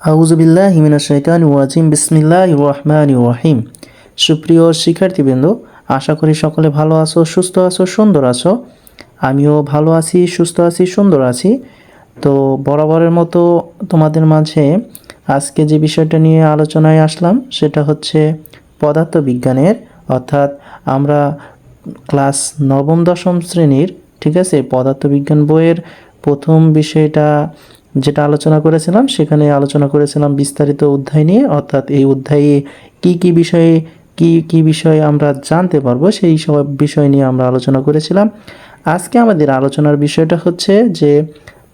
আউজুবিল্লাহ হিমিনা শৈতান ওয়াজিম বিসমিল্লাহ রহমান রহিম। সুপ্রিয় শিক্ষার্থীবৃন্দ, আশা করি সকলে ভালো আছো, সুস্থ আছো, সুন্দর আছো। আমিও ভালো আছি, সুস্থ আছি, সুন্দর আছি। তো বরাবরের মতো তোমাদের মাঝে আজকে যে বিষয়টা নিয়ে আলোচনায় আসলাম, সেটা হচ্ছে পদার্থবিজ্ঞানের। অর্থাৎ আমরা ক্লাস নবম, দশম শ্রেণির, ঠিক আছে, পদার্থবিজ্ঞান বইয়ের প্রথম বিষয়টা যেটা আলোচনা করেছিলাম, সেখানে আলোচনা করেছিলাম বিস্তারিত অধ্যায় নিয়ে। অর্থাৎ এই অধ্যায়ে কি কি বিষয়ে, কি কি বিষয়ে আমরা জানতে পারব, সেই সব বিষয় নিয়ে আমরা আলোচনা করেছিলাম। আজকে আমাদের আলোচনার বিষয়টা হচ্ছে যে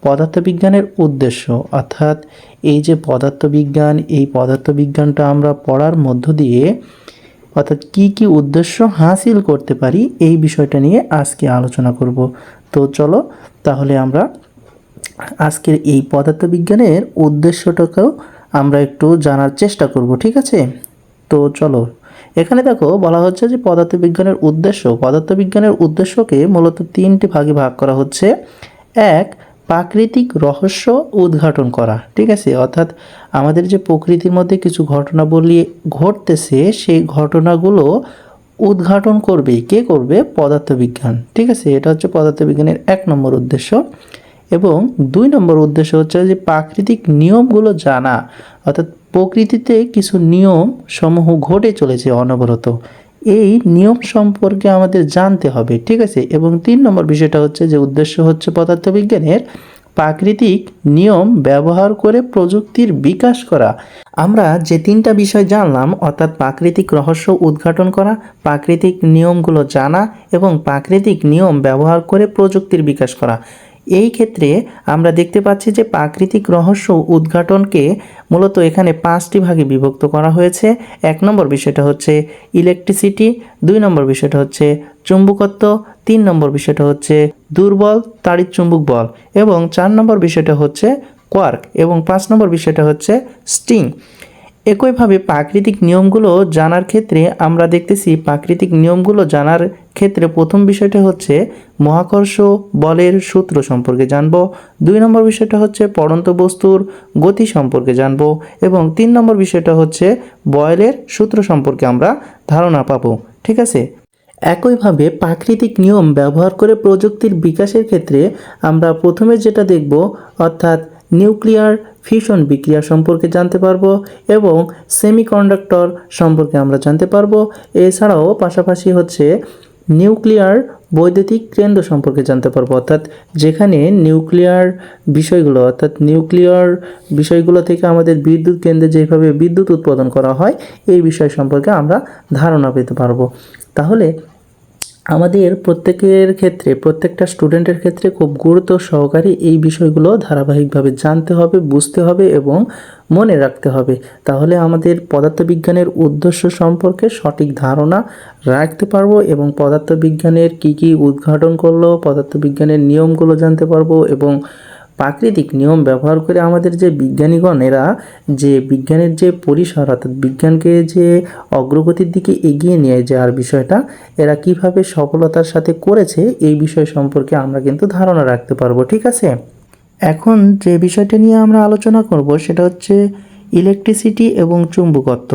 পদার্থবিজ্ঞানের উদ্দেশ্য। অর্থাৎ এই যে পদার্থবিজ্ঞান, এই পদার্থবিজ্ঞানটা আমরা পড়ার মধ্য দিয়ে অর্থাৎ কি কি উদ্দেশ্য হাসিল করতে পারি, এই বিষয়টা নিয়ে আজকে আলোচনা করব। তো চলো, তাহলে আমরা আজকের এই পদার্থবিজ্ঞানের উদ্দেশ্যটাকেও আমরা একটু জানার চেষ্টা করব, ঠিক আছে? তো চলো, এখানে দেখো বলা হচ্ছে যে পদার্থবিজ্ঞানের উদ্দেশ্য, পদার্থবিজ্ঞানের উদ্দেশ্যকে মূলত তিনটি ভাগে ভাগ করা হচ্ছে। এক, প্রাকৃতিক রহস্য উদ্ঘাটন করা, ঠিক আছে? অর্থাৎ আমাদের যে প্রকৃতির মধ্যে কিছু ঘটনাবলী ঘটতেছে, সেই ঘটনাগুলো উদ্ঘাটন করবে, কে করবে? পদার্থবিজ্ঞান, ঠিক আছে? এটা হচ্ছে পদার্থবিজ্ঞানের এক নম্বর উদ্দেশ্য। এবং দুই নম্বর উদ্দেশ্য হচ্ছে যে প্রাকৃতিক নিয়মগুলো জানা, অর্থাৎ প্রকৃতিতে কিছু নিয়ম সমূহ ঘটে চলেছে অনবরত। এই নিয়ম সম্পর্কে আমাদের জানতে হবে, ঠিক আছে? এবং তিন নম্বর বিষয়টা হচ্ছে যে উদ্দেশ্য হচ্ছে পদার্থবিজ্ঞানের প্রাকৃতিক নিয়ম ব্যবহার করে প্রযুক্তির বিকাশ করা। আমরা যে তিনটা বিষয় জানলাম, অর্থাৎ প্রাকৃতিক রহস্য উদ্ঘাটন করা, প্রাকৃতিক নিয়মগুলো জানা এবং প্রাকৃতিক নিয়ম ব্যবহার করে প্রযুক্তির বিকাশ করা এই ক্ষেত্রে আমরা দেখতে পাচ্ছি যে প্রাকৃতিক রহস্য উদ্ঘাটনকে মূলত এখানে পাঁচটি ভাগে বিভক্ত করা হয়েছে। এক নম্বর বিষয়টা হচ্ছে ইলেকট্রিসিটি দুই নম্বর বিষয়টা হচ্ছে চুম্বকত্ব, তিন নম্বর বিষয়টা হচ্ছে দুর্বল তাড়িৎ চুম্বক বল এবং চার নম্বর বিষয়টা হচ্ছে কোয়ার্ক এবং পাঁচ নম্বর বিষয়টা হচ্ছে স্টিং একইভাবে প্রাকৃতিক নিয়মগুলো জানার ক্ষেত্রে আমরা দেখতেছি প্রাকৃতিক নিয়মগুলো জানার ক্ষেত্রে প্রথম বিষয়টা হচ্ছে মহাকর্ষ বলের সূত্র সম্পর্কে জানব। দুই নম্বর বিষয়টা হচ্ছে পড়ন্ত বস্তুর গতি সম্পর্কে জানব এবং তিন নম্বর বিষয়টা হচ্ছে বয়েলের সূত্র সম্পর্কে আমরা ধারণা পাবো। ঠিক আছে? একইভাবে প্রাকৃতিক নিয়ম ব্যবহার করে প্রযুক্তির বিকাশের ক্ষেত্রে আমরা প্রথমে যেটা দেখব, অর্থাৎ নিউক্লিয়ার ফিউশন বিক্রিয়া সম্পর্কে জানতে পারব এবং সেমিকন্ডাক্টর সম্পর্কে আমরা জানতে পারব। এছাড়াও পাশাপাশি হচ্ছে নিউক্লিয়ার বৈদ্যুতিক কেন্দ্র সম্পর্কে জানতে পারব, অর্থাৎ যেখানে নিউক্লিয়ার বিষয়গুলো, অর্থাৎ নিউক্লিয়ার বিষয়গুলো থেকে আমাদের বিদ্যুৎ কেন্দ্রে যেভাবে বিদ্যুৎ উৎপাদন করা হয়, এই বিষয় সম্পর্কে আমরা ধারণা পেতে পারব। তাহলে আমাদের প্রত্যেকের ক্ষেত্রে, প্রত্যেকটা স্টুডেন্টের ক্ষেত্রে খুব গুরুত্ব সহকারে এই বিষয়গুলো ধারাবাহিকভাবে জানতে হবে, বুঝতে হবে এবং মনে রাখতে হবে। তাহলে আমাদের পদার্থবিজ্ঞানের উদ্দেশ্য সম্পর্কে সঠিক ধারণা রাখতে পারব এবং পদার্থবিজ্ঞানের কি কি উদ্ঘাটন করল, পদার্থবিজ্ঞানের নিয়মগুলো জানতে পারব এবং প্রাকৃতিক নিয়ম ব্যবহার করে আমাদের যে বিজ্ঞানীগণ, এরা যে বিজ্ঞানের যে পরিসর, অর্থাৎ বিজ্ঞানকে যে অগ্রগতির দিকে এগিয়ে নিয়ে যাওয়ার বিষয়টা, এরা কীভাবে সফলতার সাথে করেছে, এই বিষয় সম্পর্কে আমরা কিন্তু ধারণা রাখতে পারব, ঠিক আছে? এখন যে বিষয়টা নিয়ে আমরা আলোচনা করব, সেটা হচ্ছে ইলেকট্রিসিটি এবং চুম্বকত্ব,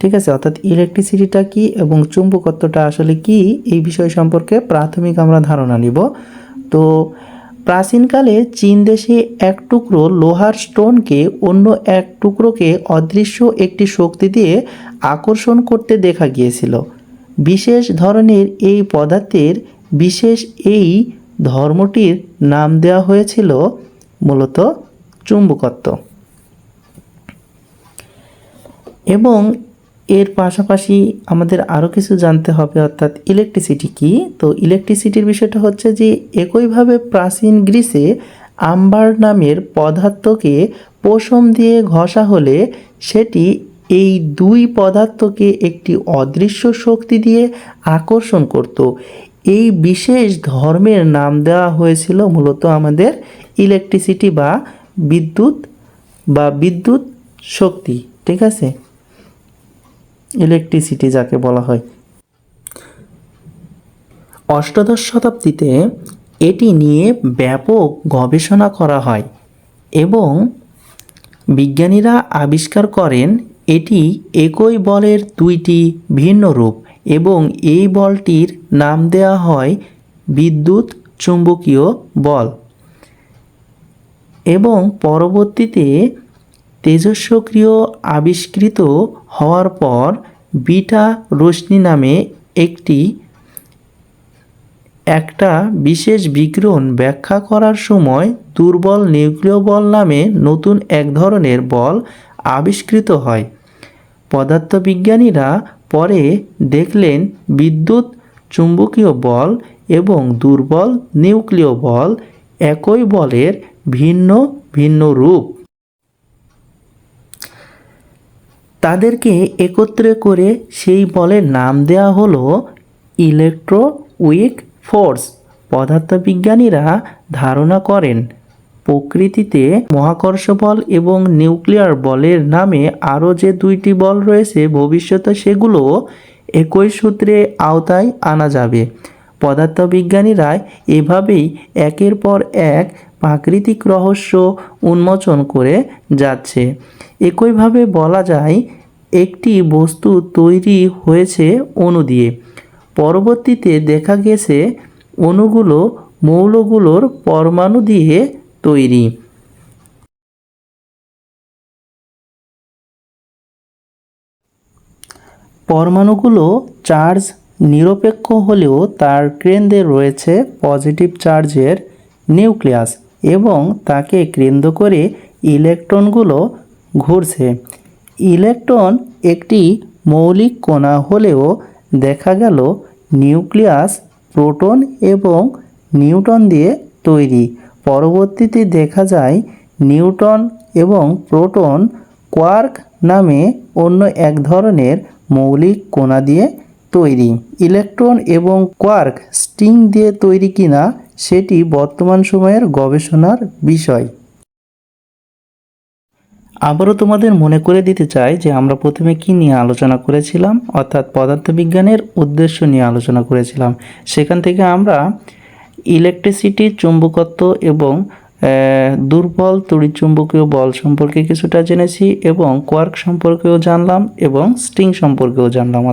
ঠিক আছে? অর্থাৎ ইলেকট্রিসিটিটা কি এবং চুম্বকত্বটা আসলে কি, এই বিষয় সম্পর্কে প্রাথমিক আমরা ধারণা নিব। তো প্রাচীনকালে চীন দেশে এক টুকরো লোহার স্টোনকে অন্য এক টুকরোকে অদৃশ্য একটি শক্তি দিয়ে আকর্ষণ করতে দেখা গিয়েছিল। বিশেষ ধরনের এই পদার্থের বিশেষ এই ধর্মটির নাম দেওয়া হয়েছিল মূলত চুম্বকত্ব। এবং এর পাশাপাশি আমাদের আরও কিছু জানতে হবে, অর্থাৎ ইলেকট্রিসিটি কি? তো ইলেকট্রিসিটির বিষয়টা হচ্ছে যে, একইভাবে প্রাচীন গ্রিসে আম্বার নামের পদার্থকে পশম দিয়ে ঘষা হলে সেটি এই দুই পদার্থকে একটি অদৃশ্য শক্তি দিয়ে আকর্ষণ করত। এই বিশেষ ধর্মের নাম দেওয়া হয়েছিল মূলত আমাদের ইলেকট্রিসিটি বা বিদ্যুৎ বা বিদ্যুৎ শক্তি, ঠিক আছে? ইলেকট্রিসিটি যাকে বলা হয়। অষ্টাদশ শতাব্দীতে এটি নিয়ে ব্যাপক গবেষণা করা হয় এবং বিজ্ঞানীরা আবিষ্কার করেন এটি একই বলের দুইটি ভিন্ন রূপ এবং এই বলটির নাম দেওয়া হয় বিদ্যুৎ চুম্বকীয় বল। এবং পরবর্তীতে তেজস্ক্রিয় আবিষ্কৃত হওয়ার পর বিটা রশ্মি নামে একটি, একটা বিশেষ বিকিরণ ব্যাখ্যা করার সময় দুর্বল নিউক্লিয় বল নামে নতুন এক ধরনের বল আবিষ্কৃত হয়। পদার্থবিজ্ঞানীরা পরে দেখলেন বিদ্যুৎ চুম্বকীয় বল এবং দুর্বল নিউক্লিয় বল একই বলের ভিন্ন ভিন্ন রূপ। তাদেরকে একত্রে করে সেই বলের নাম দেওয়া হলো ইলেকট্রোউইক ফোর্স পদার্থবিজ্ঞানীরা ধারণা করেন, প্রকৃতিতে মহাকর্ষ বল এবং নিউক্লিয়ার বলের নামে আরও যে দুইটি বল রয়েছে, ভবিষ্যতে সেগুলো একই সূত্রে আওতায় আনা যাবে। পদার্থবিজ্ঞানীরা এভাবেই একের পর এক প্রাকৃতিক রহস্য উন্মোচন করে যাচ্ছে। একইভাবে বলা যায়, একটি বস্তু তৈরি হয়েছে অণু দিয়ে। পরবর্তীতে দেখা গেছে, অণুগুলো মৌলগুলোর পরমাণু দিয়ে তৈরি। পরমাণুগুলো চার্জ নিরপেক্ষ হলেও তার কেন্দ্রে রয়েছে পজিটিভ চার্জের নিউক্লিয়াস। এবং তাকে কেন্দ্র করে ইলেকট্রনগুলো ঘুরছে। ইলেকট্রন একটি মৌলিক কণা হলেও দেখা গেল নিউক্লিয়াস, প্রোটন এবং নিউটন দিয়ে তৈরি। পরবর্তীতে দেখা যায় নিউটন এবং প্রোটন কোয়ার্ক নামে অন্য এক ধরনের মৌলিক কণা দিয়ে তৈরি। ইলেকট্রন এবং কোয়ার্ক স্ট্রিং দিয়ে তৈরি কিনা সেটি বর্তমান সময়ের গবেষণার বিষয়। আবারও তোমাদের মনে করে দিতে চাই যে আমরা প্রথমে কি নিয়ে আলোচনা করেছিলাম, অর্থাৎ পদার্থবিজ্ঞানের উদ্দেশ্য নিয়ে আলোচনা করেছিলাম। সেখান থেকে আমরা ইলেকট্রিসিটি চুম্বকত্ব এবং দুর্বল তড়িৎচুম্বকীয় বল সম্পর্কে কিছুটা জেনেছি এবং কোয়ার্ক সম্পর্কেও জানলাম এবং স্ট্রিং সম্পর্কেও জানলাম।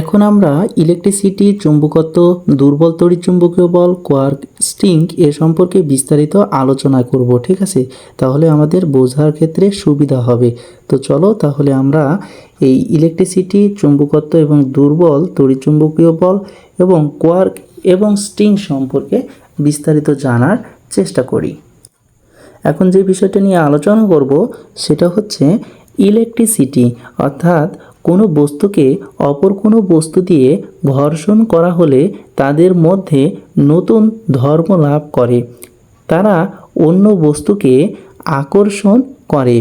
এখন আমরা ইলেকট্রিসিটি চুম্বকত্ব, দুর্বল তড়িৎচুম্বকীয় বল কোয়ার্ক স্ট্রিং এ সম্পর্কে বিস্তারিত আলোচনা করব, ঠিক আছে? তাহলে আমাদের বোঝার ক্ষেত্রে সুবিধা হবে। তো চলো তাহলে আমরা এই ইলেকট্রিসিটি চুম্বকত্ব এবং দুর্বল তড়িৎচুম্বকীয় বল এবং কোয়ার্ক এবং স্টিং সম্পর্কে বিস্তারিত জানার চেষ্টা করি। এখন যে বিষয়টা নিয়ে আলোচনা করব, সেটা হচ্ছে ইলেকট্রিসিটি অর্থাৎ কোনো বস্তুকে অপর কোনো বস্তু দিয়ে ঘর্ষণ করা হলে তাদের মধ্যে নতুন ধর্ম লাভ করে। তারা অন্য বস্তুকে আকর্ষণ করে।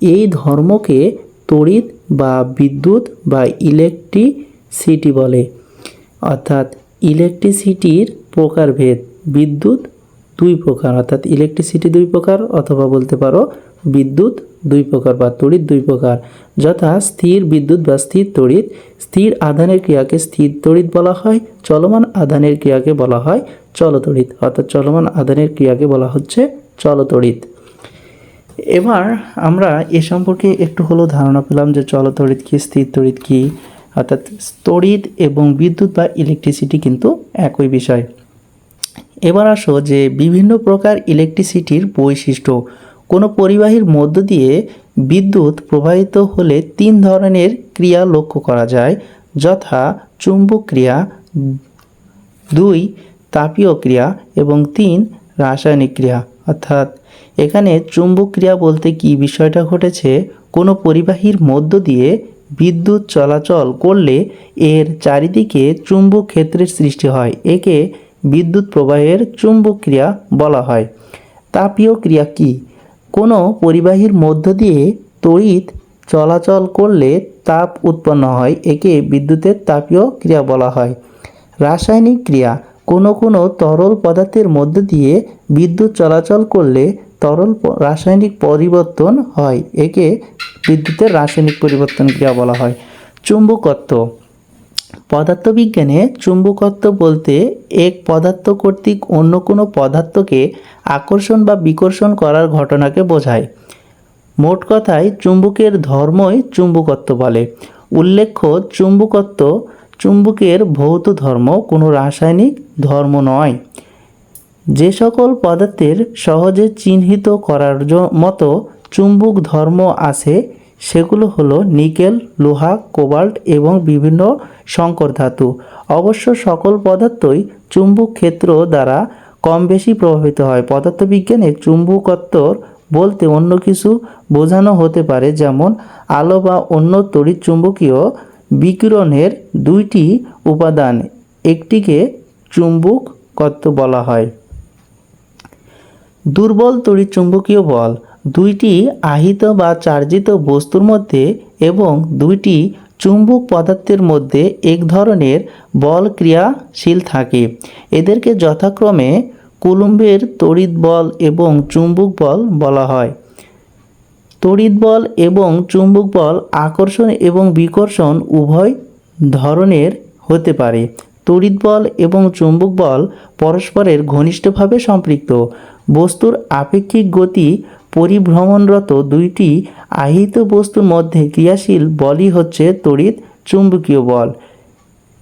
এই ধর্মকে তড়িৎ বা বিদ্যুৎ বা ইলেকট্রিসিটি বলে। অর্থাৎ ইলেকট্রিসিটির প্রকারভেদ, বিদ্যুৎ দুই প্রকার, অর্থাৎ ইলেকট্রিসিটি দুই প্রকার অথবা বলতে পারো বিদ্যুৎ, দুই প্রকার বা তড়িৎ, দুই প্রকার। যথা স্থির বিদ্যুৎ বা স্থির তড়িৎ, স্থির আধানের ক্রিয়াকে স্থির তড়িৎ বলা হয়, চলমান আধানের ক্রিয়াকে বলা হয় চলতড়িৎ। অর্থাৎ চলমান আধানের ক্রিয়াকে বলা হচ্ছে চলতড়িৎ। এবার আমরা এ সম্পর্কে একটু হলো ধারণা পেলাম যে চলতড়িৎ কি, স্থির তড়িৎ কি। অর্থাৎ তড়িৎ এবং বিদ্যুৎ বা ইলেকট্রিসিটি কিন্তু একই বিষয়। এবার আসো যে বিভিন্ন প্রকার ইলেকট্রিসিটির বৈশিষ্ট্য। কোনো পরিবাহীর মধ্য দিয়ে বিদ্যুৎ প্রবাহিত হলে তিন ধরনের ক্রিয়া লক্ষ্য করা যায়, যথা চুম্বক ক্রিয়া দুই তাপীয় ক্রিয়া এবং তিন রাসায়নিক ক্রিয়া। অর্থাৎ এখানে চুম্বক ক্রিয়া বলতে কি বিষয়টা ঘটেছে? কোনো পরিবাহীর মধ্য দিয়ে বিদ্যুৎ চলাচল করলে এর চারিদিকে চুম্বক ক্ষেত্রের সৃষ্টি হয়, একে বিদ্যুৎ প্রবাহের চুম্বক ক্রিয়া বলা হয়। তাপীয় ক্রিয়া কি? কোনো পরিবাহীর মধ্য দিয়ে তড়িৎ চলাচল করলে তাপ উৎপন্ন হয়, একে বিদ্যুতের তাপীয় ক্রিয়া বলা হয়। রাসায়নিক ক্রিয়া, কোনো কোনো তরল পদার্থের মধ্য দিয়ে বিদ্যুৎ চলাচল করলে তরল রাসায়নিক পরিবর্তন হয়, একে বিদ্যুতের রাসায়নিক পরিবর্তন ক্রিয়া বলা হয়। চুম্বকত্ব পদার্থবিজ্ঞানে চুম্বকত্ব বলতে এক পদার্থ কর্তৃক অন্য কোনো পদার্থকে আকর্ষণ বা বিকর্ষণ করার ঘটনাকে বোঝায়। মোট কথায়, চুম্বকের ধর্মই চুম্বকত্ব বলে। উল্লেখ্য, চুম্বকত্ব চুম্বকের ভৌত ধর্ম, কোনো রাসায়নিক ধর্ম নয়। যে সকল পদার্থের সহজে চিহ্নিত করার মতো চুম্বক ধর্ম আছে সেগুলো হলো নিকেল, লোহা, কোবাল্ট এবং বিভিন্ন সংকর ধাতু। অবশ্য সকল পদার্থই চুম্বক ক্ষেত্র দ্বারা কম বেশি প্রভাবিত হয়। পদার্থবিজ্ঞানে চুম্বকত্বর বলতে অন্য কিছু বোঝানো হতে পারে, যেমন আলো বা অন্য তড়িৎ চুম্বকীয় বিকিরণের দুইটি উপাদান, একটিকে চুম্বকত্ব বলা হয়। দুর্বল তড়িৎ চুম্বকীয় বল দুইটি আহিত বা চার্জিত বস্তুর মধ্যে এবং দুইটি চুম্বক পদার্থের মধ্যে এক ধরনের বল ক্রিয়াশীল থাকে। এদেরকে যথাক্রমে কুলুম্বের তড়িৎ বল এবং চুম্বক বল বলা হয়। তড়িৎ বল এবং চুম্বক বল আকর্ষণ এবং বিকর্ষণ উভয় ধরনের হতে পারে। তড়িৎ বল এবং চুম্বক বল পরস্পরের ঘনিষ্ঠভাবে সম্পৃক্ত। বস্তুর আপেক্ষিক গতি পরিভ্রমণরত দুইটি আহিত বস্তুর মধ্যে ক্রিয়াশীল বলই হচ্ছে তড়িৎ চুম্বকীয় বল।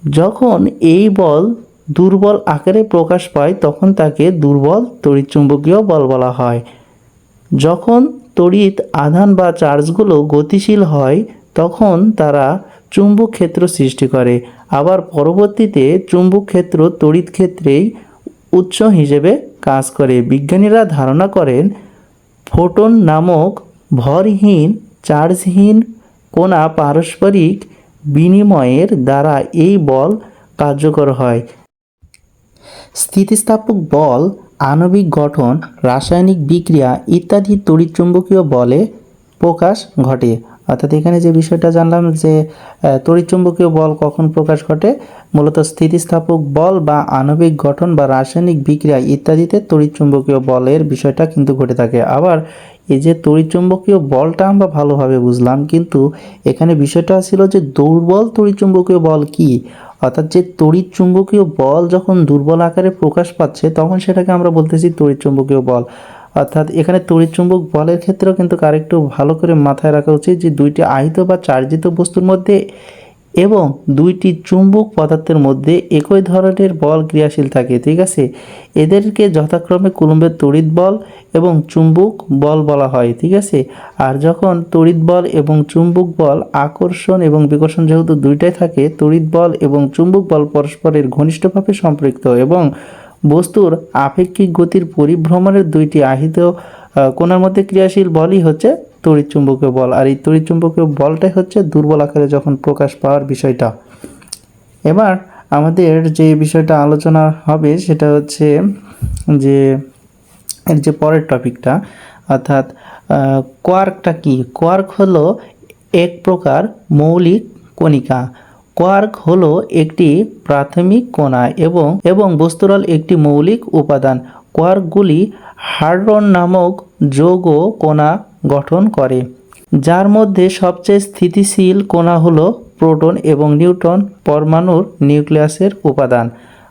যখন এই বল দুর্বল আকারে প্রকাশ পায়, তখন তাকে দুর্বল তড়িৎ চুম্বকীয় বল বলা হয়। যখন তড়িৎ আধান বা চার্জগুলো গতিশীল হয়, তখন তারা চুম্বক ক্ষেত্র সৃষ্টি করে। আবার পরবর্তীতে চুম্বক ক্ষেত্র তড়িৎ ক্ষেত্রেই উৎস হিসেবে কাজ করে। বিজ্ঞানীরা ধারণা করেন ফোটন নামক ভরহীন, চার্জহীন কোনা পারস্পরিক বিনিময়ের দ্বারা এই বল কার্যকর হয়। স্থিতিস্থাপক বল, আণবিক গঠন, রাসায়নিক বিক্রিয়া ইত্যাদি তড়িৎচুম্বকীয় বলে প্রকাশ ঘটে। অর্থাৎ এখানে যে বিষয়টা জানলাম যে তড়িৎচুম্বকীয় বল কখন প্রকাশ ঘটে? মূলত স্থিতিস্থাপক বল বা আণবিক গঠন বা রাসায়নিক বিক্রিয়া ইত্যাদিতে তড়িৎচুম্বকীয় বলের বিষয়টা কিন্তু ঘটে থাকে। আবার এই যে তড়িৎচুম্বকীয় বলটা আমরা ভালোভাবে বুঝলাম, কিন্তু এখানে বিষয়টা ছিল যে দুর্বল তড়িৎচুম্বকীয় বল কি? অর্থাৎ যে তড়িৎ চুম্বকীয় বল যখন দুর্বল আকারে প্রকাশ পাচ্ছে, তখন সেটাকে আমরা বলতেছি তড়িৎ চুম্বকীয় বল। অর্থাৎ এখানে তড়িৎ চুম্বক বলের ক্ষেত্রেও কিন্তু আরেকটু ভালো করে মাথায় রাখা উচিত যে দুইটি আহিত বা চার্জিত বস্তুর মধ্যে এবং দুইটি চুম্বক পদার্থের মধ্যে একই ধরনের বল ক্রিয়াশীল থাকে, ঠিক আছে? এদেরকে যথাক্রমে কুলুম্বের তড়িৎ বল এবং চুম্বক বল বলা হয়, ঠিক আছে? আর যখন তড়িৎ বল এবং চুম্বক বল আকর্ষণ এবং বিকর্ষণ যেহেতু দুইটাই থাকে, তড়িৎ বল এবং চুম্বক বল পরস্পরের ঘনিষ্ঠভাবে সম্পৃক্ত এবং বস্তুর আপেক্ষিক গতির পরিভ্রমণের দুইটি আহিত কোনার মধ্যে ক্রিয়াশীল বলই হচ্ছে তড়িৎ চুম্বকীয় বল। আর এই তড়িৎ চুম্বকীয় বলটাই হচ্ছে দুর্বল আকারে যখন প্রকাশ পাওয়ার বিষয়টা। এবার আমাদের যে বিষয়টা আলোচনা হবে সেটা হচ্ছে যে এর যে পরের টপিকটা, অর্থাৎ কোয়ার্কটা কি? কোয়ার্ক হলো এক প্রকার মৌলিক কণিকা। কোয়ার্ক হলো একটি প্রাথমিক কণা এবং এবং বস্তুরাল একটি মৌলিক উপাদান। কোয়ার্কগুলি হার্ডন নামক যৌগ কণা গঠন করে, যার মধ্যে সবচেয়ে স্থিতিশীল কণা হলো প্রোটন এবং নিউট্রন, পরমাণুর নিউক্লিয়াসের উপাদান।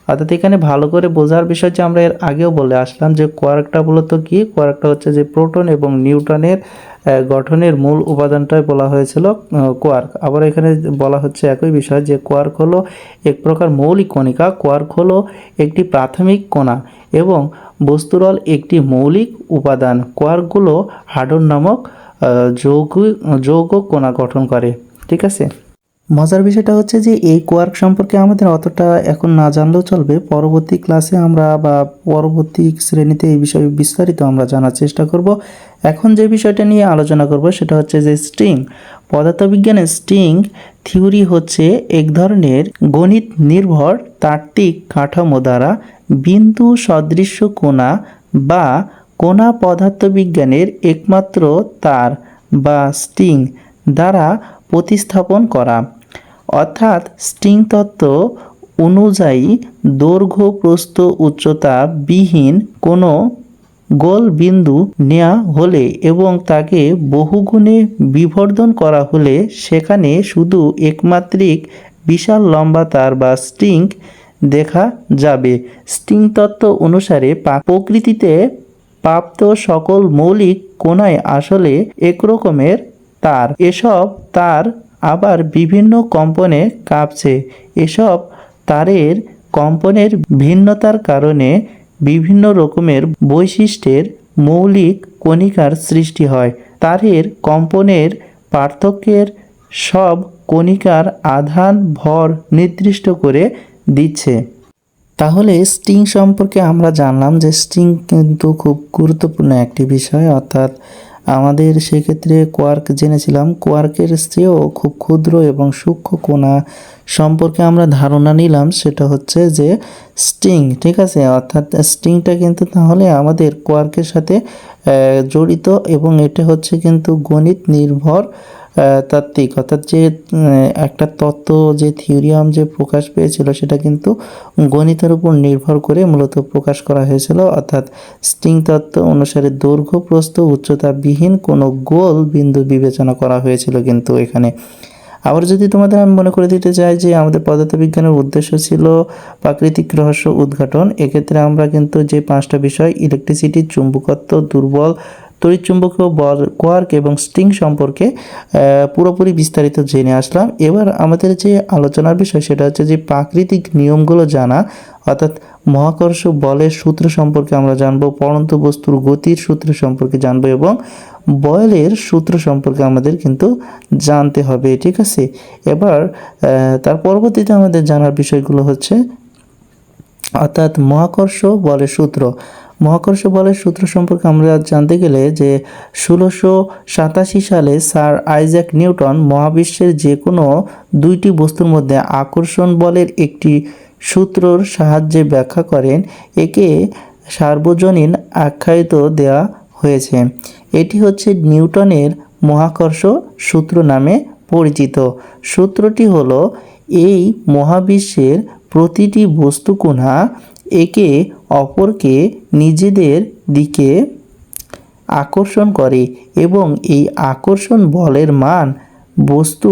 অর্থাৎ এখানে ভালো করে বোঝার বিষয় যে আমরা এর আগেও বলে আসলাম যে কোয়ার্কটা মূলত কি? কোয়ার্কটা হচ্ছে যে প্রোটন এবং নিউট্রনের আহ, গঠনের মূল উপাদানটাই বলা হয়েছিল কোয়ার্ক। আবার এখানে বলা হচ্ছে একই বিষয় যে কোয়ার্ক হলো এক প্রকার মৌলিক কণিকা কোয়ার্ক হলো একটি প্রাথমিক কণা এবং বস্তুরল একটি মৌলিক উপাদান। কোয়ার্কগুলো হাডন নামক যৌগ যৌগ কণা গঠন করে। ঠিক আছে? মজার বিষয়টা হচ্ছে যে এই কোয়ার্ক সম্পর্কে আমাদের অতটা এখন না জানলেও চলবে। পরবর্তী ক্লাসে আমরা বা পরবর্তী শ্রেণীতে এই বিষয়ে বিস্তারিত আমরা জানার চেষ্টা করব। এখন যে বিষয়টা নিয়ে আলোচনা করব সেটা হচ্ছে যে স্ট্রিং পদার্থবিজ্ঞানের স্ট্রিং থিওরি হচ্ছে এক ধরনের গণিত নির্ভর তাত্ত্বিক কাঠামো দ্বারা বিন্দু সদৃশ্য কোনা বা কোনা পদার্থবিজ্ঞানের একমাত্র তার বা স্ট্রিং দ্বারা প্রতিস্থাপন করা। অর্থাৎ স্ট্রিং তত্ত্ব অনুযায়ী দৈর্ঘ্য প্রস্থ উচ্চতা বিহীন কোনো গোল বিন্দু নেওয়া হলে এবং তাকে বহুগুণে বিবর্ধন করা হলে সেখানে শুধু একমাত্রিক বিশাল লম্বা তার বা স্ট্রিং দেখা যাবে। স্ট্রিং তত্ত্ব অনুসারে প্রকৃতিতে প্রাপ্ত সকল মৌলিক কোনায় আসলে একরকমের তার। এসব তার আবার বিভিন্ন কম্পনে কাঁপছে। এসব তারের কম্পনের ভিন্নতার কারণে বিভিন্ন রকমের বৈশিষ্ট্যের মৌলিক কণিকার সৃষ্টি হয়। তারের কম্পনের পার্থক্যের সব কণিকার আধান ভর নির্দিষ্ট করে দিচ্ছে। তাহলে স্টিং সম্পর্কে আমরা জানলাম যে স্টিং কিন্তু খুব গুরুত্বপূর্ণ একটি বিষয়, অর্থাৎ আমাদের সেক্ষেত্রে কোয়ার্ক জেনেছিলাম। কোয়ার্কের চেয়েও খুব ক্ষুদ্র এবং সূক্ষ্ম কোনা সম্পর্কে আমরা ধারণা নিলাম, সেটা হচ্ছে যে স্টিং ঠিক আছে? অর্থাৎ স্টিংটা কিন্তু তাহলে আমাদের কোয়ার্কের সাথে জড়িত এবং এটা হচ্ছে কিন্তু গণিত নির্ভর তাত্ত্বিক। অর্থাৎ যে একটা তত্ত্ব, যে থিওরিয়াম যে প্রকাশ পেয়েছিল, সেটা কিন্তু গণিতের উপর নির্ভর করে মূলত প্রকাশ করা হয়েছিল। অর্থাৎ স্ট্রিং তত্ত্ব অনুসারে দৈর্ঘ্য, প্রস্থ উচ্চতা বিহীন কোনো গোল বিন্দু বিবেচনা করা হয়েছিল কিন্তু এখানে। আবার যদি তোমাদের আমি মনে করে দিতে চাই যে, আমাদের পদার্থবিজ্ঞানের উদ্দেশ্য ছিল প্রাকৃতিক রহস্য উদ্ঘাটন, এক্ষেত্রে আমরা কিন্তু যে পাঁচটা বিষয় ইলেকট্রিসিটি চুম্বকত্ব, দুর্বল তড়িৎচুম্বকীয় বল কোয়ার্ক এবং স্ট্রিং সম্পর্কে পুরোপুরি বিস্তারিত জেনে আসলাম। এবার আমাদের যে আলোচনার বিষয় সেটা হচ্ছে যে প্রাকৃতিক নিয়মগুলো জানা, অর্থাৎ মহাকর্ষ বলের সূত্র সম্পর্কে আমরা জানব পরন্ত বস্তুর গতির সূত্র সম্পর্কে জানব এবং বয়েলের সূত্র সম্পর্কে আমাদের কিন্তু জানতে হবে, ঠিক আছে? এবার তার পরবর্তীতে আমাদের জানার বিষয়গুলো হচ্ছে, অর্থাৎ মহাকর্ষ বলের সূত্র। মহাকর্ষ বলের সূত্র সম্পর্কে আমরা জানতে গেলে যে ষোলোশো সাতাশি সালে স্যার আইজ্যাক নিউটন মহাবিশ্বের যে কোনো দুইটি বস্তুর মধ্যে আকর্ষণ বলের একটি সূত্রর সাহায্যে ব্যাখ্যা করেন, একে সার্বজনীন আখ্যায়িত দেওয়া হয়েছে। এটি হচ্ছে নিউটনের মহাকর্ষ সূত্র নামে পরিচিত। সূত্রটি হলো এই মহাবিশ্বের প্রতিটি বস্তুকণা একে অপরকে নিজেদের দিকে আকর্ষণ করে এবং এই আকর্ষণ বলের মান বস্তু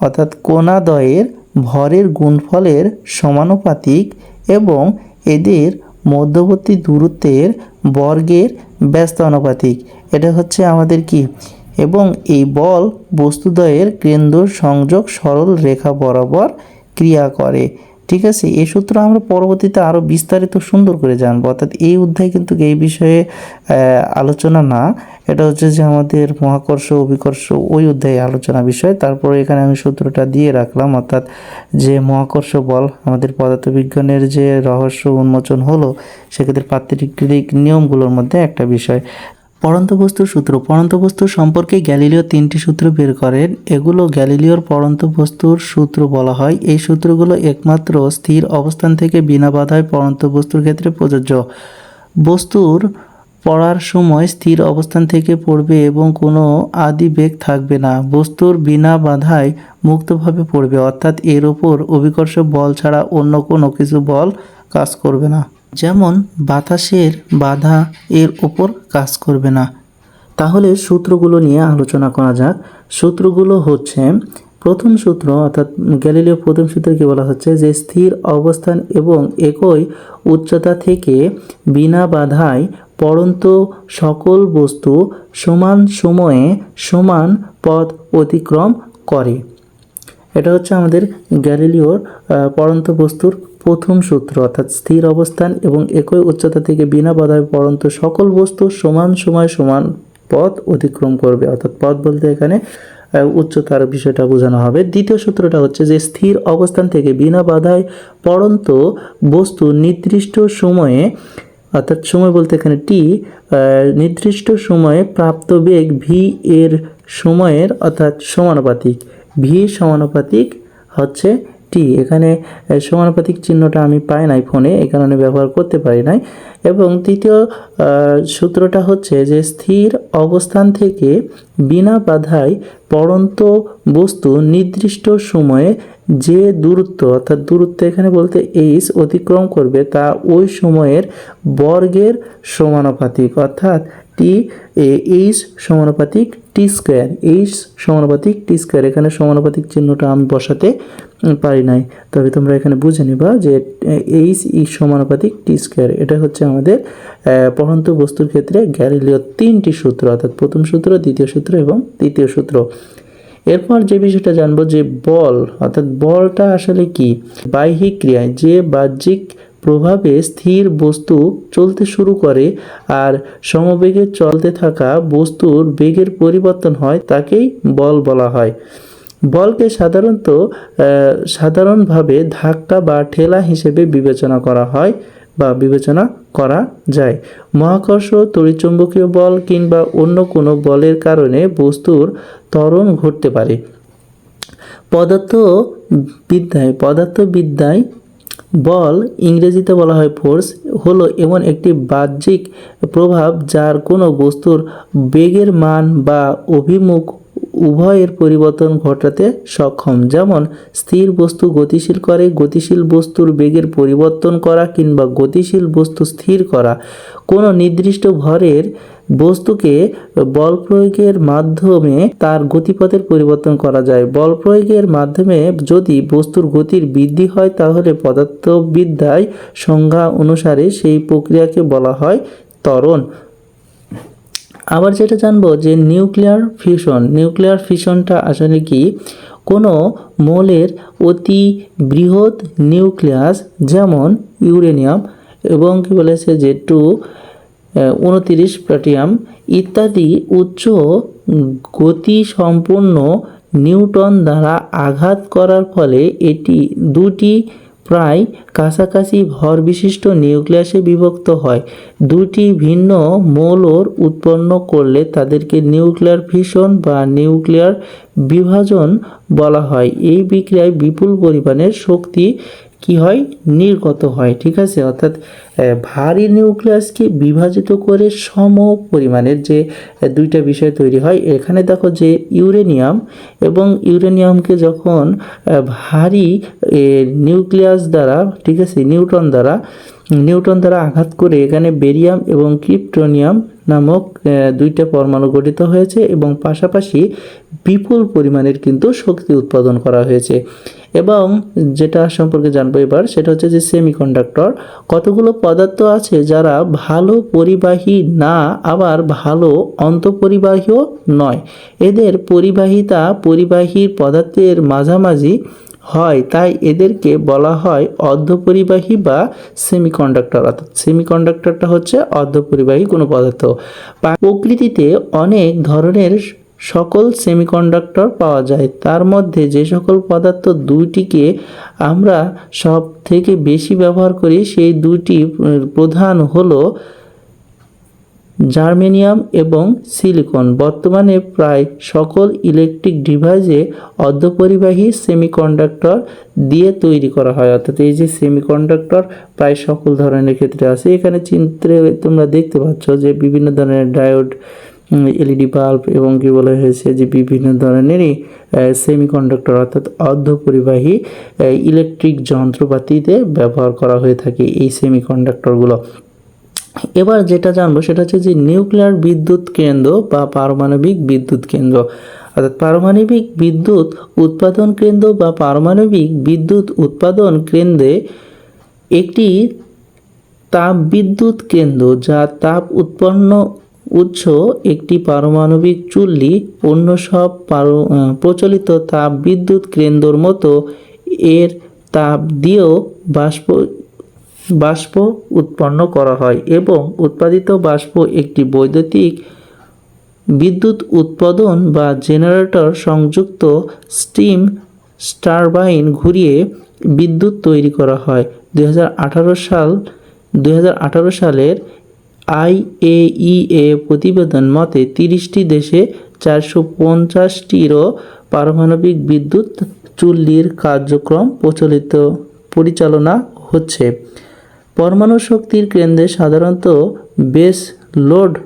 অর্থাৎ কোণাদয়ের ভরের গুণফলের সমানুপাতিক এবং এদের মধ্যবর্তী দূরত্বের বর্গের ব্যস্ত আনুপাতিক। এটা হচ্ছে আমাদের কি? এবং এই বল বস্তুদ্বয়ের কেন্দ্র সংযোগ সরল রেখা বরাবর ক্রিয়া করে। ঠিক আছে? এই সূত্র আমরা পরবর্তীতে আরও বিস্তারিত সুন্দর করে জানব। অর্থাৎ এই অধ্যায় কিন্তু এই বিষয়ে আলোচনা না। এটা হচ্ছে যে আমাদের মহাকর্ষ, অভিকর্ষ, ওই অধ্যায়ে আলোচনা বিষয়। তারপরে এখানে আমি সূত্রটা দিয়ে রাখলাম। অর্থাৎ যে মহাকর্ষ বল আমাদের পদার্থবিজ্ঞানের যে রহস্য উন্মোচন হলো, সেক্ষেত্রে প্রাকৃতিক নিয়মগুলোর মধ্যে একটা বিষয়। পরন্ত বস্তুর সূত্র। পরন্ত বস্তু সম্পর্কে গ্যালিলিও তিনটি সূত্র বের করেন। এগুলো গ্যালিলিওর পরন্ত বস্তুর সূত্র বলা হয়। এই সূত্রগুলো একমাত্র স্থির অবস্থান থেকে বিনা বাধায় পরন্ত বস্তুর ক্ষেত্রে প্রযোজ্য। বস্তুর পড়ার সময় স্থির অবস্থান থেকে পড়বে এবং কোনো আদি বেগ থাকবে না। বস্তুর বিনা বাধায় মুক্তভাবে পড়বে, অর্থাৎ এর ওপর অভিকর্ষ বল ছাড়া অন্য কোনো কিছু বল কাজ করবে না। যেমন বাতাসের বাধা এর ওপর কাজ করবে না। তাহলে সূত্রগুলো নিয়ে আলোচনা করা যাক। সূত্রগুলো হচ্ছে, প্রথম সূত্র অর্থাৎ গ্যালিলিও প্রথম সূত্রকে বলা হচ্ছে যে স্থির অবস্থান এবং একই উচ্চতা থেকে বিনা বাধায় পরন্ত সকল বস্তু সমান সময়ে সমান পথ অতিক্রম করে। এটা হচ্ছে আমাদের গ্যালিলিওর পরন্ত বস্তুর প্রথম সূত্র অর্থাৎ স্থির অবস্থান এবং একই উচ্চতা থেকে বিনা বাধায় পরন্ত সকল বস্তু সমান সময় সমান পথ অতিক্রম করবে। অর্থাৎ পথ বলতে এখানে উচ্চতার বিষয়টা বোঝানো হবে। দ্বিতীয় সূত্রটা হচ্ছে যে স্থির অবস্থান থেকে বিনা বাধায় পরন্ত বস্তু নির্দিষ্ট সময়ে, অর্থাৎ সময় বলতে এখানে টি নির্দিষ্ট সময়ে প্রাপ্ত বেগ ভি এর সময়ের অর্থাৎ সমানুপাতিক। ভি সমানুপাতিক হচ্ছে টি এখানে সমানুপাতিক চিহ্নটা আমি পাই নাই ফোনে এই কারণে ব্যবহার করতে পারি নাই। এবং তৃতীয় সূত্রটা হচ্ছে যে স্থির অবস্থান থেকে বিনা বাধায় পড়ন্ত বস্তু নির্দিষ্ট সময়ে যে দূরত্ব, অর্থাৎ দূরত্ব এখানে বলতে এইচ অতিক্রম করবে তা ওই সময়ের বর্গের সমানুপাতিক, অর্থাৎ টি এইচ সমানুপাতিক টি স্কোয়ার এইচ সমানুপাতিক টি স্কোয়ার এখানে সমানুপাতিক চিহ্নটা আমি বসাতে পারি নাই। তবে তোমরা এখানে বুঝে নিবা যে এইচ ই সমানুপাতিক টি স্কোয়ার এটা হচ্ছে আমাদের আহ, পড়ন্ত বস্তুর ক্ষেত্রে গ্যালিলিও তিনটি সূত্র অর্থাৎ প্রথম সূত্র দ্বিতীয় সূত্র এবং তৃতীয় সূত্র। এরপর যে বিষয়টা জানব যে বল অর্থাৎ বলটা আসলে কি? বাহ্যিক ক্রিয়ায় যে বাহ্যিক প্রভাবে স্থির বস্তু চলতে শুরু করে আর সমবেগে চলতে থাকা বস্তুর বেগের পরিবর্তন হয় তাকেই বল বলা হয়। বলকে সাধারণত সাধারণভাবে ধাক্কা বা ঠেলা হিসেবে বিবেচনা করা হয় বা বিবেচনা করা যায়। মহাকর্ষ, তড়িৎচুম্বকীয় বল কিংবা অন্য কোনো বলের কারণে বস্তুর ত্বরণ ঘটতে পারে। পদার্থ বিদ্যায় পদার্থবিদ্যায় বল, ইংরেজিতে বলা হয় ফোর্স, হলো এমন একটি বাহ্যিক প্রভাব যার কোনো বস্তুর বেগের মান বা অভিমুখ উভয়ের পরিবর্তন ঘটাতে সক্ষম। যেমন, স্থির বস্তু গতিশীল করে, গতিশীল বস্তুর বেগের পরিবর্তন করা কিংবা গতিশীল বস্তু স্থির করা। কোনো নির্দিষ্ট ভরের বস্তুকে বল প্রয়োগের মাধ্যমে তার গতিপথের পরিবর্তন করা যায়। বল প্রয়োগের মাধ্যমে যদি বস্তুর গতির বৃদ্ধি হয়, তাহলে পদার্থবিদ্যায় সংজ্ঞা অনুসারে সেই প্রক্রিয়াকে বলা হয় ত্বরণ। আবার যেটা জানব যে নিউক্লিয়ার ফিউশন, নিউক্লিয়ার ফিউশনটা আসলে কি? কোনো মৌলের অতি বৃহৎ নিউক্লিয়াস যেমন ইউরেনিয়াম এবং কি বলেছে যে টু উনতিরিশ প্লাটিয়াম ইত্যাদি উচ্চ গতি সম্পন্ন নিউটন দ্বারা আঘাত করার ফলে এটি দুটি প্রায় কাছাকাছি ভর বিশিষ্ট নিউক্লিয়াসে বিভক্ত হয়। দুটি ভিন্ন মৌলর উৎপন্ন করলে তাদেরকে নিউক্লিয়ার ফিশন বা নিউক্লিয়ার বিভাজন বলা হয়। এই বিক্রিয়ায় বিপুল পরিমাণের শক্তি কি হয়? নির্গত হয়, ঠিক আছে? অর্থাৎ ভারী নিউক্লিয়াসকে বিভাজিত করে সম পরিমাণের যে দুইটা বিষয় তৈরি হয়, এখানে দেখো যে ইউরেনিয়াম এবং ইউরেনিয়ামকে যখন ভারী নিউক্লিয়াস দ্বারা, ঠিক আছে নিউটন দ্বারা নিউটন দ্বারা আঘাত করে এখানে বেরিয়াম এবং ক্রিপ্টোনিয়াম নামক দুইটা পরমাণু গঠিত হয়েছে এবং পাশাপাশি বিপুল পরিমাণের কিন্তু শক্তি উৎপাদন করা হয়েছে। এবং যেটা সম্পর্কে জানব এবার, সেটা হচ্ছে যে সেমিকন্ডাক্টর কতগুলো পদার্থ আছে যারা ভালো পরিবাহী না, আবার ভালো অন্তঃপরিবাহীও নয়। এদের পরিবাহিতা পরিবাহীর পদার্থের মাঝামাঝি হয়, তাই এদেরকে বলা হয় অর্ধপরিবাহী বা সেমিকন্ডাক্টর অর্থাৎ সেমিকন্ডাক্টরটা হচ্ছে অর্ধপরিবাহী কোনো পদার্থ। প্রকৃতিতে অনেক ধরনের সকল সেমিকন্ডাক্টর পাওয়া যায়। তার মধ্যে যে সকল পদার্থ দুইটিকে আমরা সব থেকে বেশি ব্যবহার করি, সেই দুইটি প্রধান হলো জার্মেনিয়াম এবং সিলিকন। বর্তমানে প্রায় সকল ইলেকট্রিক ডিভাইসে অর্ধপরিবাহী সেমিকন্ডাক্টর দিয়ে তৈরি করা হয়। অর্থাৎ এই যে সেমিকন্ডাক্টর প্রায় সকল ধরনের ক্ষেত্রে আছে। এখানে চিত্রে তোমরা দেখতে পাচ্ছ যে বিভিন্ন ধরনের ডায়োড এলইডি বাল্ব এবং কি বলা হয়েছে যে বিভিন্ন ধরনেরই সেমিকন্ডাক্টর অর্থাৎ অর্ধপরিবাহী ইলেকট্রিক যন্ত্রপাতিতে ব্যবহার করা হয়ে থাকে এই সেমিকন্ডাক্টরগুলো এবার যেটা জানব সেটা হচ্ছে যে নিউক্লিয়ার বিদ্যুৎ কেন্দ্র বা পারমাণবিক বিদ্যুৎ কেন্দ্র, অর্থাৎ পারমাণবিক বিদ্যুৎ উৎপাদন কেন্দ্র বা পারমাণবিক বিদ্যুৎ উৎপাদন কেন্দ্রে একটি তাপ বিদ্যুৎ কেন্দ্র যা তাপ উৎপন্ন উৎস একটি পারমাণবিক চুল্লি অন্য সব পার- প্রচলিত তাপ বিদ্যুৎ কেন্দ্রর মতো। এর তাপ দিয়েও বাষ্প বাষ্প উৎপন্ন করা হয় এবং উৎপাদিত বাষ্প একটি বৈদ্যুতিক বিদ্যুৎ উৎপাদন বা জেনারেটর সংযুক্ত স্টিম টারবাইন ঘুরিয়ে বিদ্যুৎ তৈরি করা হয়। দু হাজার আঠারো সাল, দুই হাজার আঠারো সালের আইএইএ প্রতিবেদন মতে তিরিশটি দেশে চারশো পঞ্চাশটিরও পারমাণবিক বিদ্যুৎ চুল্লির কার্যক্রম প্রচলিত পরিচালনা হচ্ছে। পরমাণু শক্তির কেন্দ্রে সাধারণত বেস লোড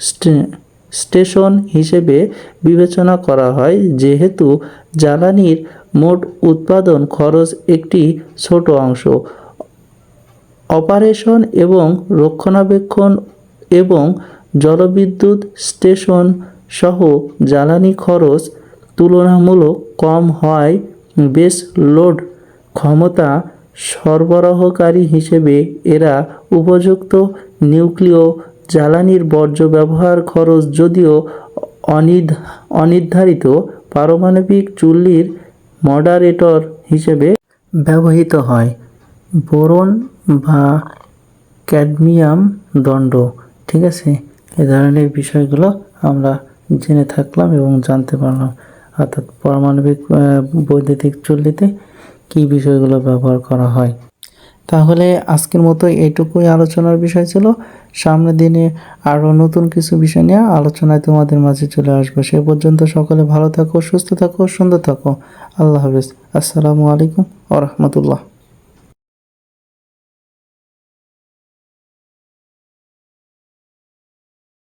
স্টে- স্টেশন হিসেবে বিবেচনা করা হয়, যেহেতু জ্বালানির মোট উৎপাদন খরচ একটি ছোট অংশ। অপারেশন এবং রক্ষণাবেক্ষণ এবং জলবিদ্যুৎ স্টেশন সহ জ্বালানি খরচ তুলনামূলক কম হয়। বেস লোড ক্ষমতা সরবরাহকারী হিসেবে এরা উপযুক্ত নিউক্লিয় জ্বালানির বর্জ্য ব্যবহার খরচ যদিও অনির্ধারিত পারমাণবিক চুল্লির মডারেটর হিসেবে ব্যবহৃত হয়। বোরন বা ক্যাডমিয়াম দণ্ড, ঠিক আছে? এ ধরনের বিষয়গুলো আমরা জেনে থাকলাম এবং জানতে পারলাম। অর্থাৎ পারমাণবিক বৈদ্যুতিক চুল্লিতে কী বিষয়গুলো ব্যবহার করা হয়। তাহলে আজকের মতো এইটুকুই আলোচনার বিষয় ছিল। সামনের দিনে আরও নতুন কিছু বিষয় নিয়ে আলোচনায় তোমাদের মাঝে চলে আসব। সে পর্যন্ত সকলে ভালো থাকো, সুস্থ থাকো, সুন্দর থাকো। আল্লাহ হাফেজ। আসসালামু আলাইকুম আ রহমতুল্লাহ।